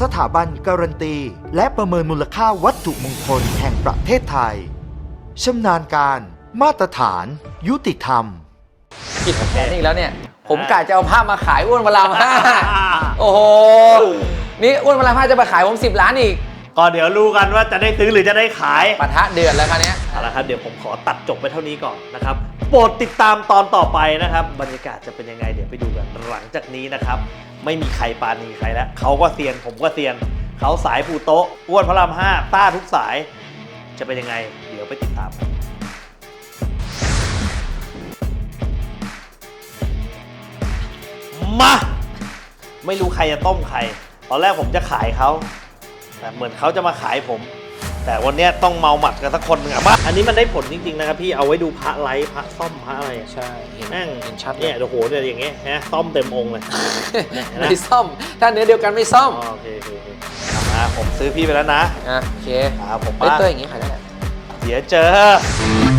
สถาบันการันตี และประเมินมูลค่าวัตถุมงคลแห่งประเทศไทยชำนาญการ มาตรฐาน ยุติธรรม ผิดแผนอีกแล้วเนี่ย ผมกะจะเอาผ้ามาขายอ้วนวลามห้าโอ้โห นี่อ้วนวลามห้าจะมาขายผม 10 ล้านอีก ก็เดี๋ยวรู้กันว่าจะได้ซื้อหรือจะได้ขาย ปะทะเดือดแล้วคันนี้ย เอาละครับเดี๋ยวผมขอตัดจบไปเท่านี้ก่อนนะครับโปรดติดตามตอนต่อไปนะครับ บรรยากาศจะเป็นยังไงเดี๋ยวไปดูกันหลังจากนี้นะครับ ไม่มีใครปานีใครแล้วเขาก็เซียนผมก็เซียน เขาสายปูโต๊ะอ้วนพระรามห้าต้าทุกสาย จะเป็นยังไง เดี๋ยวไปติดตามกันมา ไม่รู้ใครจะต้มใคร ตอนแรกผมจะขายเขา แต่เหมือนเขาจะมาขายผม แต่วันเนี้ยต้องเมาหมัดกันสักคนหนึงอะบ้าอันนี้มันได้ผลจริงๆนะครับพี่เอาไว้ดูพระไลท์พระซ่อมพระอะไรอะ ใช่เห็นแม่ง เห็นชัดเนี่ยโอ้โหเนี่ยอย่างเงี้ยฮะซ่อมเต็มองค์เลยเห็นไหมไม่ซ่อม ถ้าเนื้อเดียวกันไม่ซ่อมอ๋อโอเคโอเคโอเคอะผมซื้อพี่ไปแล้วนะอะโอเคอ่าผมเฮ้ยบ้างเต้ยอย่างงี้ขายได้แหละเดี๋ยวเจอ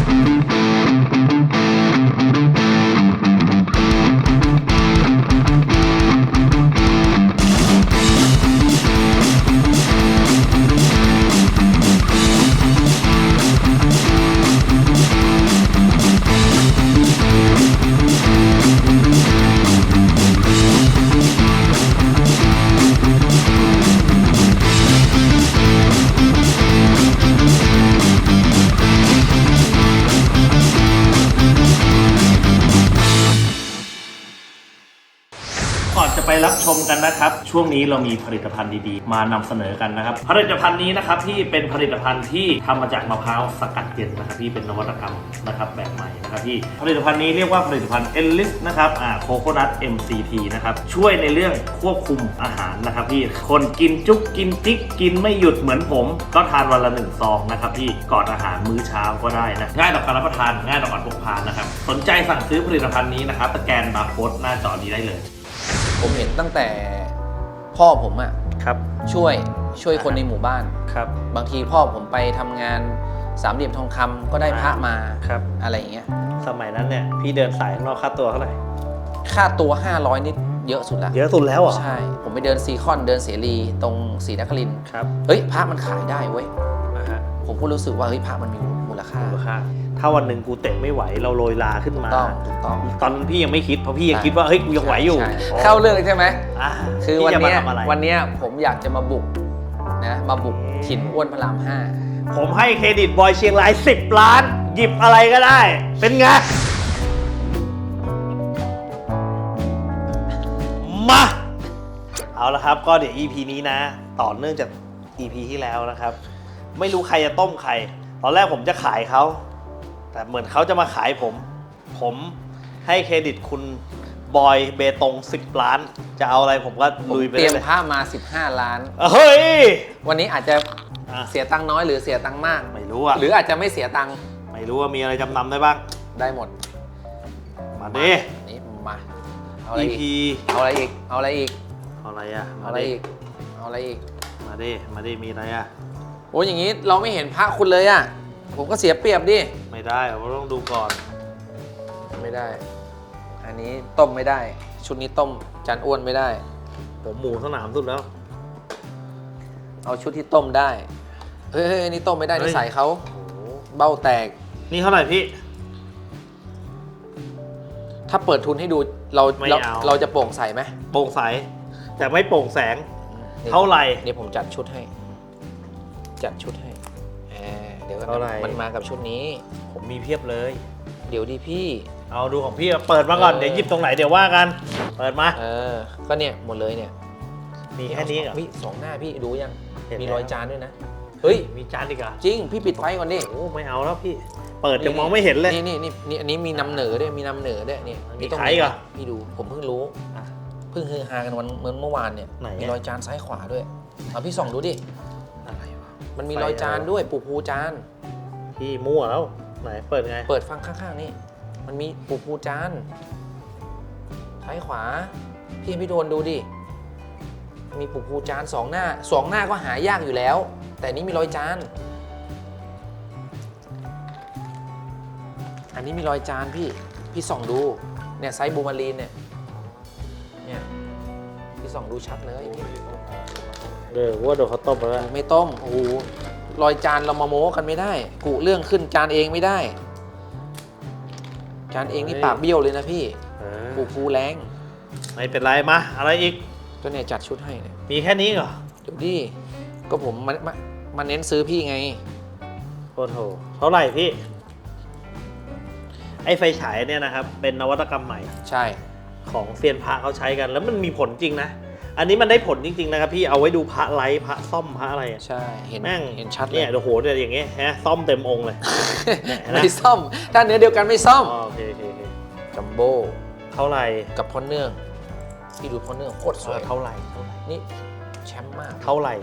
ช่วงนี้เรามีผลิตภัณฑ์ดีๆ มานำเสนอกันนะครับ ผลิตภัณฑ์นี้นะครับที่เป็นผลิตภัณฑ์ที่ทำมาจากมะพร้าวสกัดเย็นนะครับที่เป็นนวัตกรรมนะครับแบบใหม่นะครับที่ผลิตภัณฑ์นี้เรียกว่าผลิตภัณฑ์เอลิสนะครับอ่าโคโคนัท MCT นะครับช่วยในเรื่องควบคุมอาหารนะครับพี่คนกินจุกกินจิ๊กกินไม่หยุดเหมือนผม ก็ทานวันละหนึ่งซองนะครับพี่ก่อนอาหารมื้อเช้าก็ได้นะง่ายต่อการรับประทานง่ายต่อการพกพานะครับสนใจสั่งซื้อผลิตภัณฑ์นี้นะครับสแกนบาร์โค้ดหน้าจอนี้ได้เลย ผมเห็นตั้งแต่ พ่อผมอะครับช่วยช่วยคนในหมู่บ้านครับ บางทีพ่อผมไปทำงานสามเหลี่ยมทองคำก็ได้พระมาครับ อะไรอย่างเงี้ยสมัยนั้นเนี่ยพี่เดินสายข้างนอกค่าตัวเท่าไหร่ค่าตัว 500นิดเยอะสุดละเยอะสุดแล้วเหรอใช่ ผมไปเดินซีคอนเดินเสรีตรงศรีนครินทร์ครับเฮ้ยพระมันขายได้เว้ยนะฮะผมก็รู้สึกว่าเฮ้ยพระมันมีมูลค่า มูลค่า ถ้าวันหนึ่งกูเตะไม่ไหวเราโรยลาขึ้นถูกมา ต้องถูกต้อง ตอนนั้นพี่ยังไม่คิดเพราะพี่ยังคิดว่าเฮ้ยกูยังไหวอยู่ใช่อ๋อเข้าเรื่องเลยใช่ไหมอะคือพี่วันจะมาเนี้ยทำอะไร วันเนี้ยผมอยากจะมาบุกนะมาบุกถิ่นอ้วนพระรามห้าผมให้เครดิตบอยเชียงราย 10 ล้าน หยิบอะไรก็ได้ เป็นไง มา เอาละครับ ก็เดี๋ยว EP นี้นะ ต่อเนื่องจาก EP ที่แล้วนะครับ ไม่รู้ใครจะต้มใคร ตอนแรกผมจะขายเขา แต่เหมือนเขาจะมาขายผม ผมให้เครดิตคุณบอยเบตง 10 ล้าน จะเอาอะไรผมก็ผมลุยไปเตรียมเลยพระมา 15 ล้าน เฮ้ย วันนี้อาจจะอะเสียตังค์น้อยหรือเสียตังค์มาก ไม่รู้อะหรืออาจจะไม่เสียตังค์ ไม่รู้ว่ามีอะไรจำนำได้บ้าง ได้หมด มาดินี่มา เอาอะไร EP อีก เอาอะไรอีก เอาอะไรอีก เอาอะไรอะเอามาอะไรดิอีก เอาอะไรอีก มาดิ มาดิ มีอะไรอะโอ้ยอย่างนี้เราไม่เห็นพระคุณเลยอะผมก็เสียเปรียบดิ ไม่ได้เราต้องดูก่อน ไม่ได้ อันนี้ต้มไม่ได้ ชุดนี้ต้มจานอ้วนไม่ได้ ผมหมูสนามสุดแล้ว เอาชุดที่ต้มได้ เฮ้ยเฮ้ยอันนี้ต้มไม่ได้เฮ้ยนิสัยเขาโอ้โหเบ้าแตก นี่เท่าไหร่พี่ ถ้าเปิดทุนให้ดูเราไม่เราเอา เราจะโปร่งใสไหมโปร่งใส แต่ไม่โปร่งแสง นี่เท่าไหร่เดี๋ยวผมจัดชุดให้ จัดชุดให้แหมเดี๋ยวก่อนนะเท่าไหร่ มันมากับชุดนี้ ผมมีเพียบเลย เดี๋ยวดิพี่ เอาดูของพี่เปิดมาก่อน เออ เดี๋ยวหยิบตรงไหนเดี๋ยวว่ากัน เปิดมา เออ ก็เนี่ยหมดเลยเนี่ยมีแค่นี้เหรอ พี่สองหน้าพี่ดูยัง เห็นมีแล้วรอยจานด้วยนะ เฮ้ย มีจานอีกเหรอจริง พี่ปิดไฟก่อนดิโอ้ไม่เอาแล้วพี่ เปิดจะมองไม่เห็นเลย นี่นี่นี่นี่อันนี้มีนำเหนือด้วยมีนำเหนือด้วยนี่มีตรงขายนี้เหรอ พี่ดูผมเพิ่งรู้ อะ เพิ่งฮือฮากันวันเหมือนเมื่อวานเนี่ยไหนอะ มีรอยจานซ้ายขวาด้วยเอาพี่ส่องดูดิอะไรวะ มันมีไฟรอยจานอะไรวะด้วยปูภูจาน พี่มั่วแล้วไหนเปิดไง เปิดฟังข้างๆนี่มันมีปูภูจานซ้ายขวา พี่พี่โดนดูดิ มีปูภูจานสองหน้าสองหน้าก็หายากอยู่แล้ว แต่นี้มีรอยจาน อันนี้มีรอยจานพี่ พี่ส่องดู เนี่ยไซส์บูมารีนเนี่ย เนี่ย พี่พี่ส่องดูชัดเลย เออว่าโดนเขาต้มไปแล้วไม่ต้มโอ้โหรอยจานเรามาโม้กันไม่ได้ กุเรื่องขึ้นจานเองไม่ได้ จานเองนี่ปากเบี้ยวเลยนะพี่เออกูฟูแรงไม่เป็นไรมาอะไรอีกก็เนี่ยจัดชุดให้เนี่ยมีแค่นี้เหรอเดี๋ยวดิก็ผมมามามาเน้นซื้อพี่ไง โอ้โหเท่าไหร่พี่ ไอ้ไฟฉายเนี่ยนะครับ เป็นนวัตกรรมใหม่ใช่ ของเซียนพระเขาใช้กัน แล้วมันมีผลจริงนะ อันนี้มันได้ผลจริงๆนะครับพี่เอาไว้ดูพระไลท์พระซ่อมพระอะไรอะ ใช่ เห็นแม่ง เห็นชัดเลเนี่ยย โอ้โหเนี่ยอย่างเงี้ยฮะซ่อมเต็มองค์เลย เนี่ยนะ ไม่ซ่อม ถ้าเนื้อเดียวกันไม่ซ่อม อ๋อโอเคโอเคโอเคจัมโบ้เท่าไหร่กับพ่อเนื่องพี่ดูพ่อเนื่องโคตรสวย เท่าไหร่เท่าไหร่นี่แชมป์มาก เท่าไหร่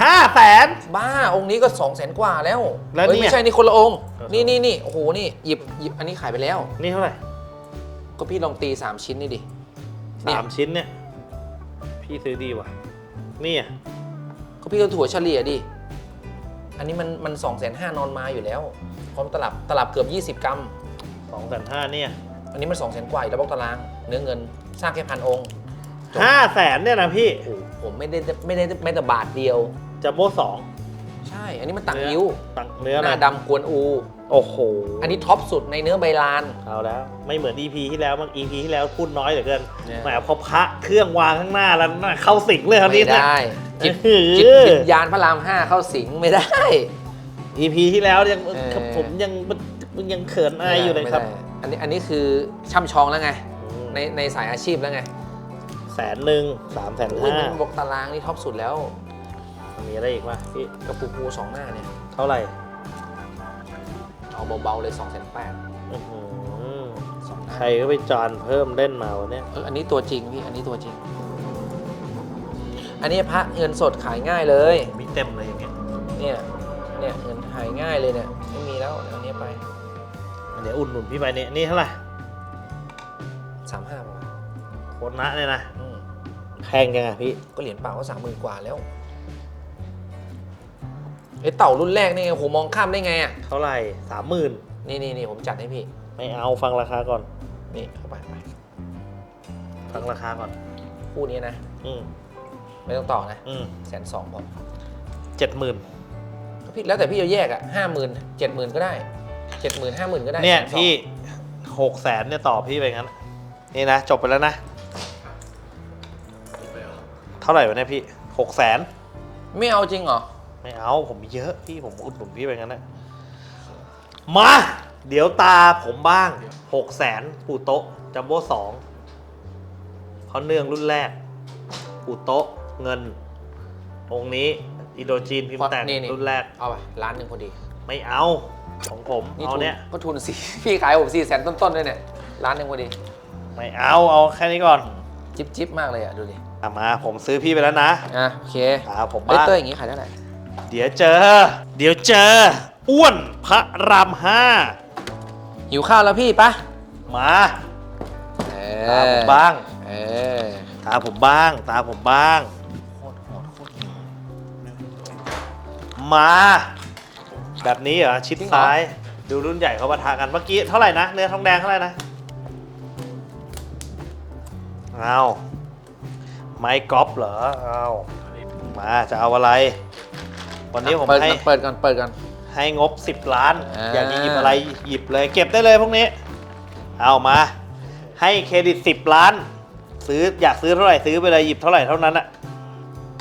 ห้าแสน บ้าองค์นี้ก็สองแสนกว่าแล้วแล้วเฮ้ยเนี่ยไม่ใช่นี่คนละองค์ เออ นี่นี่นี่โอ้โห นี่หยิบหยิบอันนี้ขายไปแล้ว นี่เท่าไหร่ก็พี่ลองตี 3 ชิ้นนี่ดิเนี่ยสามชิ้นเนี่ย พี่ซื้อดีว่ะ นี่อะก็พี่ก็ถั่วเฉลี่ยดิ อันนี้มันมันสองแสนห้านอนมาอยู่แล้ว พร้อมตลับตลับเกือบ 20 กรัม สองแสนห้าเนี่ยอันนี้มันสองแสนกว่าอีกแล้วบอกตาราง เนื้อเงินสร้างแค่พันองค์จบห้าแสนเนี่ยนะพี่ โอ้โหผมไม่ได้ไม่ได้ไม่แต่บาทเดียวจัมโบ้สองใช่ อันนี้มันตักเนื้อยิ้ว ตักเนื้อหอะไรน้าดำกวนอู โอ้โห อันนี้ท็อปสุดในเนื้อใบลาน เอาแล้วไม่เหมือน EP ที่แล้วมั้ง EP ที่แล้วพูดน้อยเหลือเกินเนี่ย แหมพอพระเครื่องวางข้างหน้าแล้วน่ะเข้าสิงเลยครับไม่นี่นะ ได้จิตเออจิตวิญญาณพระรามห้าเข้าสิงไม่ได้ EP ที่แล้วยังเออ ผมยังมันยังเขินอายอยู่เลยครับไม่ได้อันนี้อันนี้คือช่ำชองแล้วไง อืมในในสายอาชีพแล้วไงแสนหนึ่งสามแสนโอ้ยห้ามันบอกตารางนี่ท็อปสุดแล้ว มีอะไรอีกวะพี่กระปุกงูสองหน้าเนี่ยเท่าไหร่ เอาเบาๆเลย2องแสนแปดอื้อหือสองหน้าใครก็ไปจานเพิ่มเล่นมาวะเนี่ย เอออันนี้ตัวจริงพี่ อันนี้ตัวจริง อันนี้พระเงินสดขายง่ายเลย มีเต็มเลยอย่างเงี้ย เนี่ยเนี่ยเงินหายง่ายเลยเนี่ยไม่มีแล้วเอาอันนี้ไปเดี๋ยวอุ่นหนุนพี่ไปเนี่ยนี่เท่าไหร่สามห้าบาทโคตรนะเนี่ยนะ อืมแพงยังไงพี่ ก็เหรียญเปล่าก็สามหมื่นกว่าแล้ว ไอ้เต่ารุ่นแรกนี่โอ้โหมองข้ามได้ไงอะเท่าไหร่สามหมื่นนี่นี่นี่ผมจัดให้พี่ ไม่เอาฟังราคาก่อน นี่เข้าไปไปฟังราคาก่อน คู่นี้นะ อืมไม่ต้องต่อนะอืมแสนสองพอเจ็ดหมื่นพี่แล้วแต่พี่จะแยกอะห้าหมื่นเจ็ดหมื่นก็ได้เจ็ดหมื่นห้าหมื่นก็ได้เนี่ยแสสองพี่หกแสนเนี่ยต่อพี่ไปงั้น นี่นะ จบไปแล้วนะ เท่าไหร่วะเนี่ยพี่หกแสนไม่เอาจริงเหรอ ไม่เอาผมมีเยอะพี่ผมอุดหนุนพี่ไปงั้นนะมา เดี๋ยวตาผมบ้างหกแสนปูโต๊ะจัมโบ้สองเขาเนื่องรุ่นแรกปูโต๊ะเงิน องค์นี้อินโดจีนพิมพ์แต่งนี่นี่ รุ่นแรก เอาไปล้านหนึ่งพอดีไม่เอาของผมนี่เอาทุนเนี่ย ก็ทุนสี่ พี่ขายผมสี่แสนต้นๆด้วยเนี่ยล้านหนึ่งพอดี ไม่เอาเอาแค่นี้ก่อนจิ๊บจิ๊บมากเลยอะ ดูดิอะมาผมซื้อพี่ไปแล้วนะอะโอเคอ่าผมเฮ้ยบ้างเต้ยอย่างงี้ขายเท่าไหร่ เดี๋ยวเจอ เดี๋ยวเจอ อ้วนพระรามห้า หิวข้าวแล้วพี่ปะมาเอตาผมบ้าง เออตาผมบ้าง ตาผมบ้างโคตรโหดโคตรมา แบบนี้เหรอ ชิดจริงเหรอซ้าย ดูรุ่นใหญ่เขาปะทะกัน เมื่อกี้เท่าไหร่นะ เนื้อทองแดงเท่าไหร่นะ เอาไม้กอล์ฟเหรอ เอามา จะเอาอะไร วันนี้ผมเปิดให้ ก่อนเปิดก่อนเปิดก่อน ให้งบ 10 ล้าน อ่า อยากจะหยิบอะไรหยิบเลย เก็บได้เลยพวกนี้ เอามา ให้เครดิต 10 ล้าน ซื้ออยากซื้อเท่าไหร่ซื้อไปเลยหยิบเท่าไหร่เท่านั้นอะ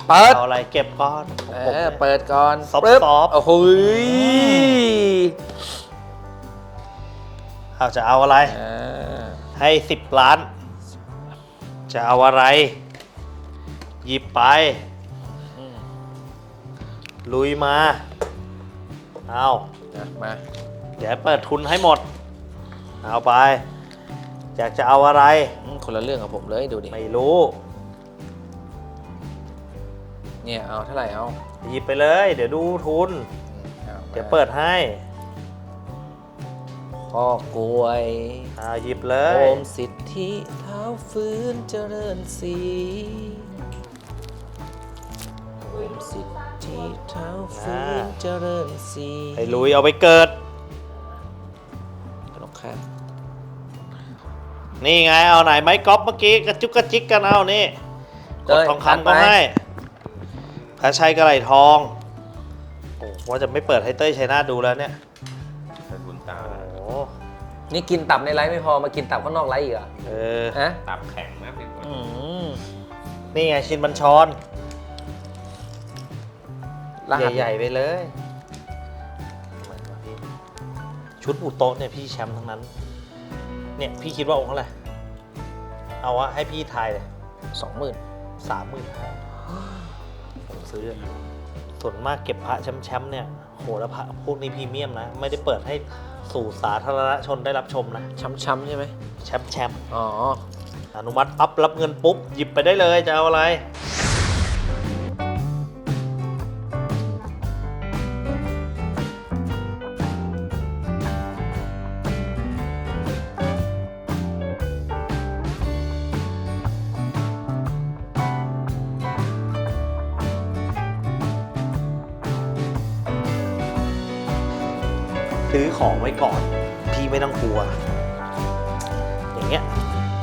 เปิดเอาอะไรเก็บก้อนของเอผมอเนี่ย เปิดก่อนซอฟต์ปึ๊บซอฟต์ โอ้โหยเอาจะเอาอะไร อ่าให้ 10 ล้าน จะเอาอะไร หยิบไปอืม ลุยมา เอานะมา เดี๋ยวเปิดทุนให้หมด เอาไป อยากจะเอาอะไร อืมคนละเรื่องกับผมเลยดูดิ ไม่รู้ เนี่ย เอาเท่าไหร่เอาหยิบไปเลย เดี๋ยวดูทุนอาเดี๋ยวเปิดให้พ่อกล้วยเอาหยิบเลโอย มสิทธิเท้าฟื้นเจริญศรีโอม สิทธิเท้าฟื้นเจริญศรีไปลุยเอาไปเกิดขนมข้ามนี่ไงเอาไหนไม้กอล์ฟเมื่อกี้กระจุกกระจิกกันเอานี่กดทองคำก็ให้พระชัยกระไหลทองโอ้ว่าจะไม่เปิดให้เต้ยชัยนาทดูแล้วเนี่ยเป็นบุญตาโอ้นี่กินตับในไลฟ์ไม่พอมากินตับข้างนอกไลฟ์อีกเหรอเออฮะตับแข็งนะพี่บุญอืมนี่ไงชินบัญชร รหัส ใหญ่ๆไปเลยทำไมวะพี่ชุดอุโต๊ะเนี่ยพี่แชมป์ทั้งนั้น เนี่ยพี่คิดว่าองค์เท่าไหร่ เอาวะให้พี่ทายเลยสองหมื่นสามหมื่นห้าผมซื้ออะส่วนมากเก็บพระแชมป์ๆเนี่ย โหแล้วพระพวกนี้พรีเมียมนะ ไม่ได้เปิดให้สู่สาธารณชนได้รับชมนะ ช้ำๆใช่ไหมแชมป์แชมป์อ๋อ อนุมัติปั๊บรับเงินปุ๊บ หยิบไปได้เลยจะเอาอะไร ซื้อของไว้ก่อน พี่ไม่ต้องกลัว อย่างเงี้ย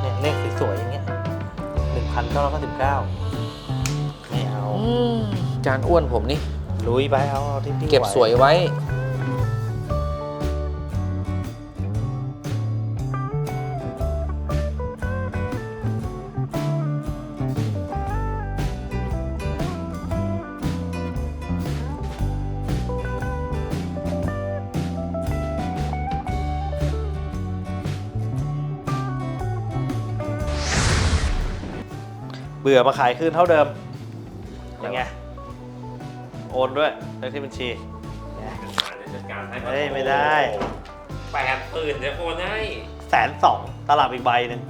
เนี่ยเลขสวยๆอย่างเงี้ยหนึ่งพันเก้าร้อยเก้าสิบเก้าไม่เอา อืมจานอ้วนผมนี่ ลุยไปเอาเอาที่พี่เก็บไหสวยไว้ เบื่อมาขายคืนเท่าเดิมยังไงโอนด้วยเลขที่บัญชีเนี่ยจัดการให้เฮ้ยไม่ได้ แปดหมื่นเดี๋ยวโอนให้แสนสองตลับอีกใบหนึ่ง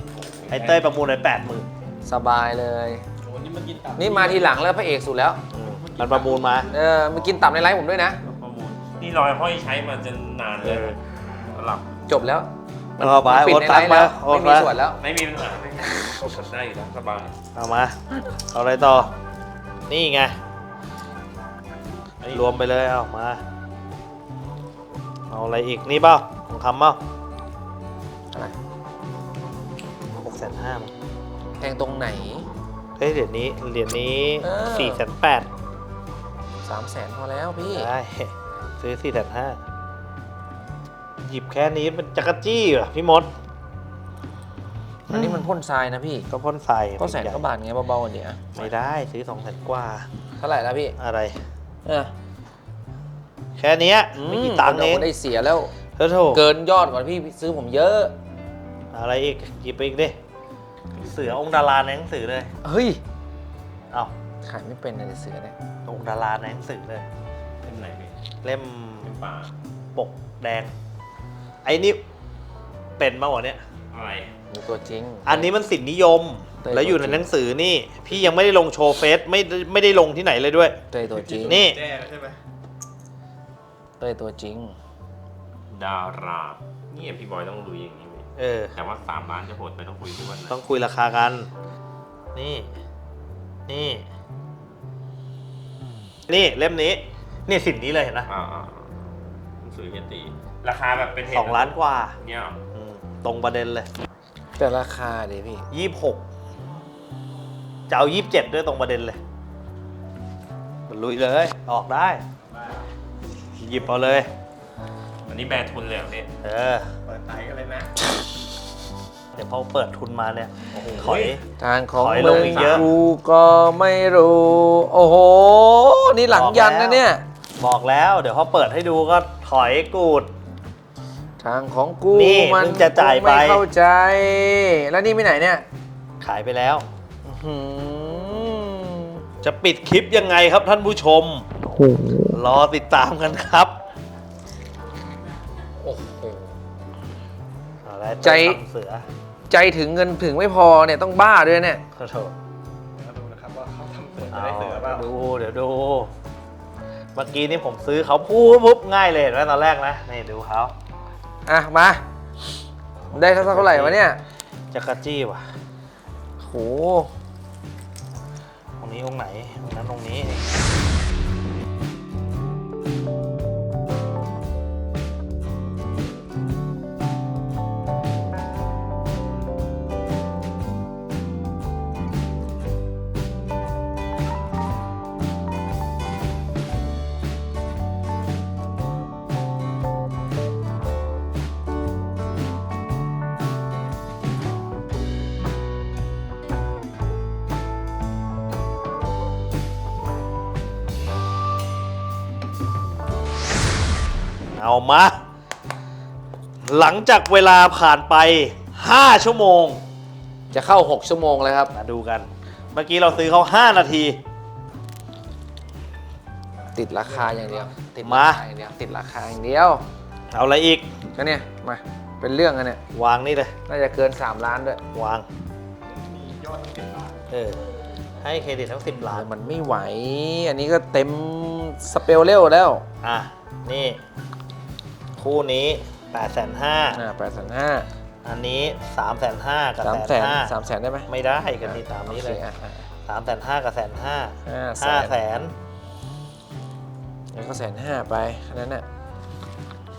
ไอ้เต้ยประมูลไปแปดหมื่นสบายเลย โอ้นี่มันกินตับนี่มาทีหลังแล้วพระเอกสุดแล้ว มันประมูลมาเออมากินตับในไลฟ์ผมด้วยนะ ประมูลนี่รอยห้อยใช้มาจนนานเลยหลับจบแล้ว เอาไปปิดโอนในตัไลงค์ฟ์มาแล้วโอนไม่มีมาส่วนแล้ว ไม่มีปัญหาไม่กดได้อยู่แล้วสบายเอามา เอาอะไรต่อ นี่ไง รวมไปเลยเอามา เอาอะไรอีกนี่เปล่าของคำเปล่าอะไร หกแสนห้าแพงตรงไหน เฮ้ยเหรียญนี้เหรียญนี้เออ สี่แสนแปดสามแสนพอแล้วพี่ ได้ ซื้อสี่แสนห้า หยิบแค่นี้มันจักรจี้เหรอพี่มด อันนี้มันพ่นทรายนะพี่ ก็พ่นใส่ก็แสนก็บาทไงเบาๆอันเนี้ยไม่ได้ซื้อสองแสนกว่า เท่าไหร่แล้วพี่ อะไร เออแค่เนี้ยไม่กี่ตังค์เองโได้เสียแล้ว เท่าโถเกินยอดก่อนพี่ซื้อผมเยอะ อะไรอีกหยิบไปอีกดิเสือองค์ดาราในหนังสือเลยเฮ้ย เอ้าขายไม่เป็นเลยเสือเนี่ยองค์ดาราในหนังสือเลยเป็นไหนพี่เล่มเป็นป่าปกแดง ไอ้นี่เป็นมากกว่าเนี้ยอะไรมีตัวจริง อันนี้มันสินนิยม เต้ย แล้วอยู่ในหนังสือนี่ พี่ยังไม่ได้ลงโชว์เฟซไม่ได้ไม่ได้ลงที่ไหนเลยด้วย เต้ยตัวจริงนี่ แจ้ใช่ไหมเต้ยตัวจริง ดารานี่พี่บอยต้องดูอย่างนี้เว้ยเออ แต่ว่าสามล้านจะโหดไปต้องคุยด้วยวันนะต้องคุยราคากัน นี่ นี่ นี่เล่มนี้ นี่สินนี้เลยเห็นนะอ่าอ่าหนังสือเฮียตี ราคาแบบเป็นเทปสองล้านกว่าเนี่ยเหรออืมตรงประเด็นเลยแต่ราคาดิพี่ยี่สิบหกจะเอายี่สิบเจ็ดด้วยตรงประเด็นเลย มันลุยเลย ออกได้ หยิบเอาเลย อันนี้แบรนด์ทุนเลยเหรอพี่เออ เปิดไตกันเลยนะ เดี๋ยวพอเปิดทุนมาเนี่ยถอย ทางของถอยลมึงงอีกเยอะ กูก็ไม่รู้ โอ้โห นี่หลังยันนะเนี่ย บอกแล้ว เดี๋ยวพอเปิดให้ดูก็ถอยกูด ทางของกูนี่มันมึงจะจ่ายไป ไม่เข้าใจ แล้วนี่ไปไหนเนี่ยขายไปแล้ว อื้อหือ จะปิดคลิปยังไงครับท่านผู้ชมรอติดตามกันครับโอ้โห เอาละใจ ทำเสือใจถึงเงินถึงไม่พอเนี่ยต้องบ้าด้วยเนี่ย ขอโทษดูนะครับว่าเขาทำเสือเอาเดี๋ยวดูเดี๋ยวดู เมื่อกี้นี่ผมซื้อเขาปุ๊บปุ๊บง่ายเลยเห็นไหมตอนแรกนะ นี่ดูเขา อะมา ได้เท่าไหร่วะเนี่ยจักรจี้ว่ะโห ตรงนี้องค์ไหนองค์นั้นตรงนี้ เอามา หลังจากเวลาผ่านไป 5 ชั่วโมง จะเข้า 6 ชั่วโมงเลยครับ มาดูกัน เมื่อกี้เราซื้อเขา5 นาที ติดราคาอย่างเดียว ติดมา ราคาอย่างเดียวติดราคาอย่างเดียวเอาอะไรอีก ก็เนี่ยมาเป็นเรื่องกันเนี่ยวางนี่เลย น่าจะเกิน 3 ล้านด้วยวางเออให้เครดิตทั้ง 10 ล้าน มันไม่ไหว อันนี้ก็เต็มสเปลเร็วแล้ว อะ นี่ คู่นี้8 5 0 0อ่าแปดแสนห้า0อันนี้3 5 0 0 0กับสามแสนแสนห้าสามแสนได้ไหมไม่ได้กันนี่ตามนี้เลยโอคอะอะสามแสนห้ากับแสนห้าห้าห้าแสแสนนแล้วก็แสนห้าไปแค่นั้นน่ะ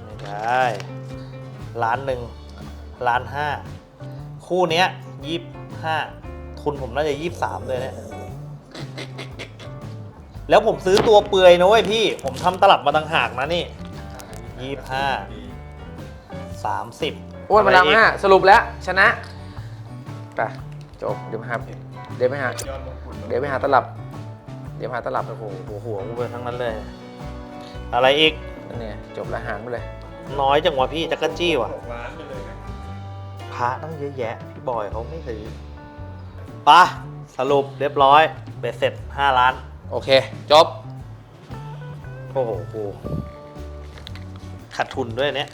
ไม่ได้ล้านหนึ่งล้านห้าคู่เนี้ยยี่ห้าทุนผมน่าจะยี่สามเลยเนี่ยแล้วผมซื้อตัวเปลือยนะเว้ยพี่ ผมทำตลับมาต่างหากนะนี่ ยี่ห้าสามสิบอ้วนมาดามห้าสรุปแล้วชนะไปจบเดี๋ยวไปหาเดี๋ยวไปหาเดี๋ยวไปหาตลับ เดี๋ยวไปหาตลับโอ้โหหัวหัวกูไปทั้งนั้นเลย อะไรอีกอันเนี่ยจบละหารไปเลย น้อยจังวะพี่จักรจี้ว่ะหกล้านไปเลยนะพระตั้งเยอะแยะ พี่บอยเขาไม่ซื้อปะสรุปเรียบร้อยเบ็ดเสร็จ5ล้าน โอเค จบ โอ้โหกู ขาดทุนด้วยเนี่ย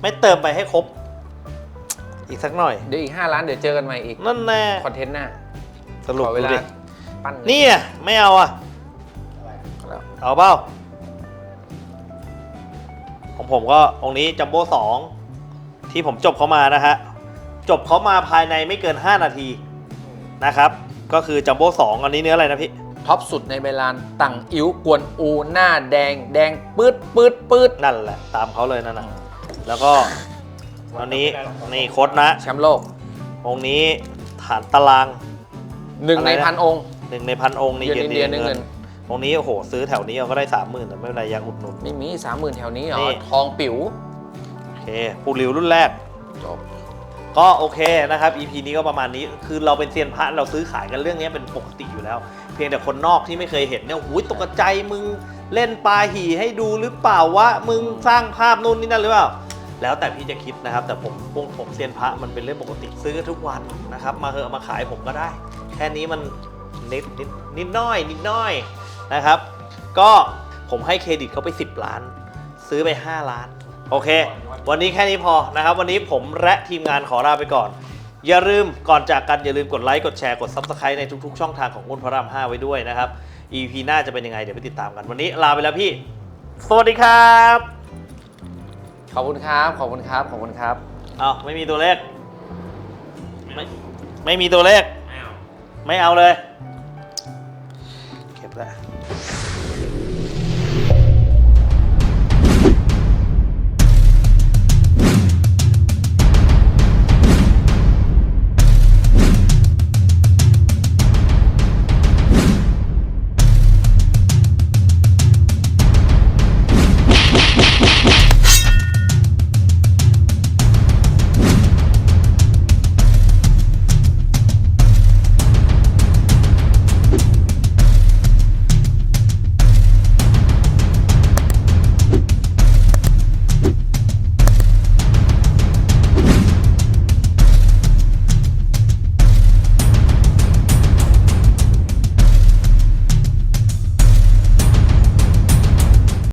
ไม่เติมไปให้ครบ อีกสักหน่อย เดี๋ยวอีก 5 ล้านเดี๋ยวเจอกันใหม่อีก นั่นแน่คอนเทนต์หน้าสรุปขอเวดูลาดิปั้นนี่อะไม่เอาอะ แล้วเอาเปล่าของผมก็องค์นี้จัมโบ้สองที่ผมจบเขามานะฮะ จบเขามาภายในไม่เกิน 5 นาทีนะครับ ก็คือจัมโบ้สองอันนี้เนื้ออะไรนะพี่ ท็อปสุดในเวลานตังอิ๋วกวนอูหน้าแดง แดงปืดปืดปืดนั่นแหละตามเขาเลยนั่นนะแล้วก็อันนี้นี่โคดนะแชมป์โลก องค์นี้ฐานตารางหนึ่งในอะไรนะพันองค์หนึ่งในพันองค์นี่เยือนอินเดียเนื้อเงินองค์นี้โอ้โหซื้อแถวนี้เอาก็ได้สามหมื่นแต่ไม่เป็นไรยังอุดหนุนไม่มีสามหมื่นแถวนี้เหรนี่อทองปิ๋วโอเคปูริวรุ่นแรกจบ ก็โอเคนะครับ EP นี้ก็ประมาณนี้คือเราเป็นเซียนพระเราซื้อขายกันเรื่องนี้เป็นปกติอยู่แล้ว เพียงแต่คนนอกที่ไม่เคยเห็นเนี่ยหูยตกใจมึงเล่นปลาหี่ให้ดูหรือเปล่าวะมึงสร้างภาพนู่นนี่นั่นหรือเปล่าแล้วแต่พี่จะคิดนะครับ แต่ผมพวกผมเซียนพระมันเป็นเรื่องปกติซื้อทุกวันนะครับ มาเหอะมาขายผมก็ได้ แค่นี้มันนิดนิดนิดน้อยนิดน้อยนะครับ ก็ผมให้เครดิตเขาไป 10 ล้าน ซื้อไป 5 ล้าน โอเค วันนี้แค่นี้พอนะครับ วันนี้ผมและทีมงานขอลาไปก่อน อย่าลืมก่อนจากกันอย่าลืมกดไลค์กดแชร์กด Subscribe ในทุกๆ ช่องทางของอ้นพระราม5ไว้ด้วยนะครับ EP หน้าจะเป็นยังไงเดี๋ยวไปติดตามกันวันนี้ลาไปแล้วพี่ สวัสดีครับขอบคุณครับขอบคุณครับขอบคุณครับเอาไม่มีตัวเลขไม่ไม่มีตัวเลขไม่เอาไม่เอาเลย เก็บแล้ว